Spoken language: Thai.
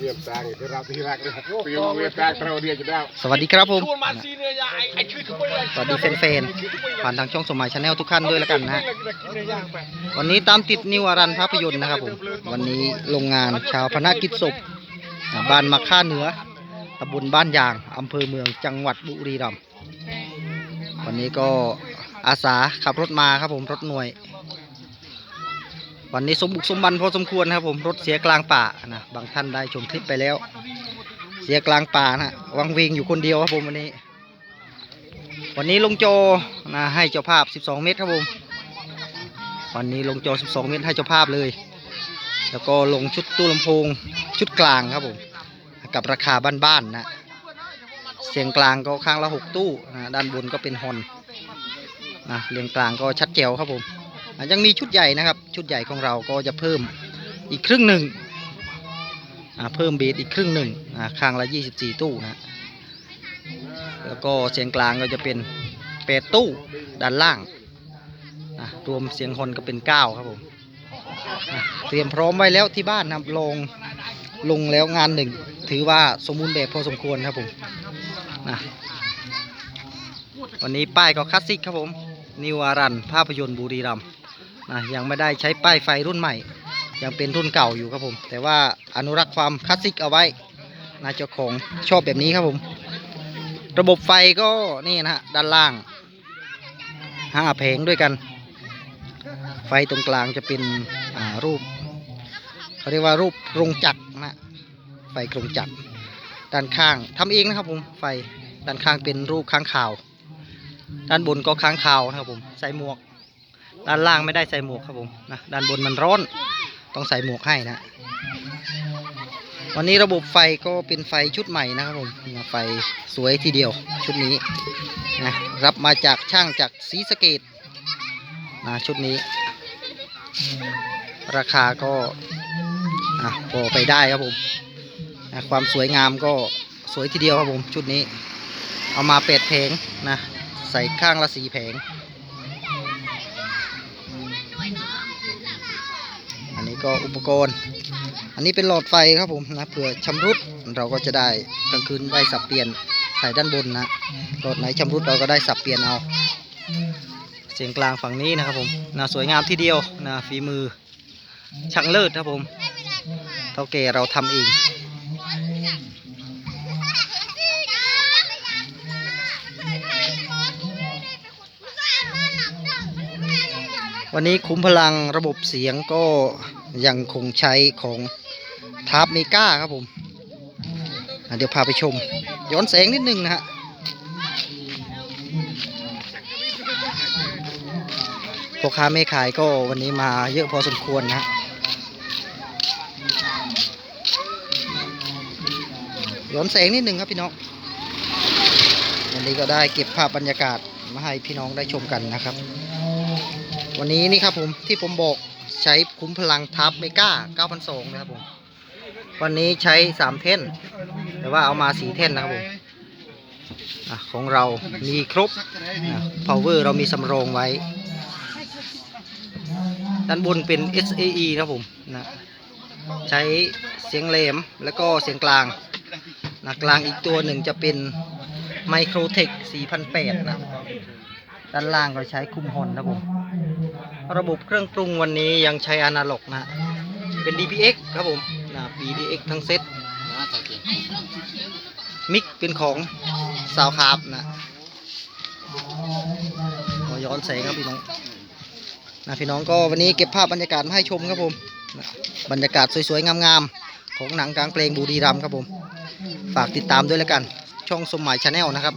เรียบตางที่เราที่รักเลยปีมเรียบตาเราเรียกจะได้สวัสดีครับผม ชวนมาซีเนี่ยยายไอ้ชื่อเขาไปเลยสวัสดีแฟนๆผ่านทางช่องสมัยชาแนลทุกท่านด้วยแล้วกันนะฮะวันนี้ตามติดนิวอารันภาพยนตร์นะครับผม วันนี้โรงงานชาวพนักกิจศพบ้านมะค่าเหนือตำบลบ้านยางอำเภอเมืองจังหวัดบุรีรัมย์วันนี้ก็อาสาขับรถมาครับผมรถหน่วย วันนี้สมบุกสมบันพอสมควรครับผมรถเสียกลางป่านะบางท่านได้ชมคลิปไปแล้ว เสียกลางป่านะวังเวงอยู่คนเดียวครับผมวันนี้ วันนี้ลงโจนะให้เจ้าภาพ 12 เมตรครับผมวันนี้ลงโจ12 เมตรให้เจ้าภาพเลย แล้วก็ลงชุดตู้ลำโพงชุดกลางครับผมกับราคาบ้านๆนะเสียงกลางก็ข้างละ 6 ตู้นะด้านบนก็เป็นฮอนนะเรียงกลางก็ชัดเจ๋วครับผม ยังมีชุดใหญ่นะครับ ชุดใหญ่ของเราก็จะเพิ่มอีกครึ่งหนึ่งเพิ่มเบสอีกครึ่งหนึ่งอะข้างละ 24 ตู้นะแล้วก็เสียงกลางก็จะเป็นแปดตู้ด้านล่างรวมเสียงฮอนก็เป็นเก้าครับผมเตรียมพร้อมไว้แล้วที่บ้านนับลงลงแล้วงานหนึ่งถือว่าสมบูรณ์แบบพอสมควรครับผมนะวันนี้ป้ายก็คลาสสิกครับผม นิวอารันภาพยนตร์บุรีรัมย์ นะยังไม่ได้ใช้ป้ายไฟรุ่นใหม่ ยังเป็นรุ่นเก่าอยู่ครับผม แต่ว่าอนุรักษ์ความคลาสสิกเอาไว้นะเจ้าของชอบแบบนี้ครับผม ระบบไฟก็นี่นะฮะด้านล่างห้าแผงด้วยกัน ไฟตรงกลางจะเป็นรูปเขาเรียกว่ารูปโรงจักรนะฮะไฟโครงจักรด้านข้างทำเองนะครับผมไฟด้านข้างเป็นรูปค้างคาว ด้านบนก็ค้างคาวนะครับผมใส่หมวก ด้านล่างไม่ได้ใส่หมวกครับผมนะด้านบนมันร้อน ต้องใส่หมวกให้นะ วันนี้ระบบไฟก็เป็นไฟชุดใหม่นะครับผมไฟสวยทีเดียวชุดนี้นะรับมาจากช่างจากศรีสเกดนะชุดนี้ ราคาก็อะพอไปได้ครับผมนะความสวยงามก็สวยทีเดียวครับผมชุดนี้ เอามาเป็ดแผงนะใส่ข้างละสีแผง ก็อุปกรณ์ อันนี้เป็นหลอดไฟครับผมนะเผื่อชำรุดเราก็จะได้กลางคืนได้สับเปลี่ยนใส่ด้านบนนะหลอดไหนชำรุดเราก็ได้สับเปลี่ยนเอาเสียงกลางฝั่งนี้นะครับผมนะสวยงามทีเดียวนะฝีมือช่างเลิศครับผมเท่าเก๋เราทำเอง วันนี้คุ้มพลังระบบเสียงก็ยังคงใช้ของทาร์ปเมกาครับผม เดี๋ยวพาไปชม ย้อนแสงนิดนึงนะฮะพ่อค้าแม่ขายก็วันนี้มาเยอะพอสมควรนะฮะย้อนแสงนิดนึงครับพี่น้อง วันนี้ก็ได้เก็บภาพบรรยากาศมาให้พี่น้องได้ชมกันนะครับ วันนี้นี่ครับผมที่ผมบอกใช้คุ้มพลังทับเมกา9,200นะครับผม วันนี้ใช้3เท่น แต่ว่าเอามา4เท่นนะครับผมอของเรามีครบอะ power เรามีสำรองไว้ ด้านบนเป็น SAE นะครับผมนะใช้เสียงแหลมแล้วก็เสียงกลางนะกลางอีกตัวหนึ่งจะเป็น Microtech 4008 นะ ด้านล่างก็ใช้คุมฮอนนะครับผม ระบบเครื่องปรุงวันนี้ยังใช้อนาล็อกนะ เป็น DPX ครับผมนะ DPX ทั้งเซ็ตมิกเป็นของซาวคาบนะขอย้อนแสงครับพี่น้องนะพี่น้องก็วันนี้เก็บภาพบรรยากาศมาให้ชมครับผมนะบรรยากาศสวยๆงามๆของหนังกลางเพลงบุรีรัมย์ครับผม ฝากติดตามด้วยแล้วกัน ช่องสมหมายชาแนลนะครับ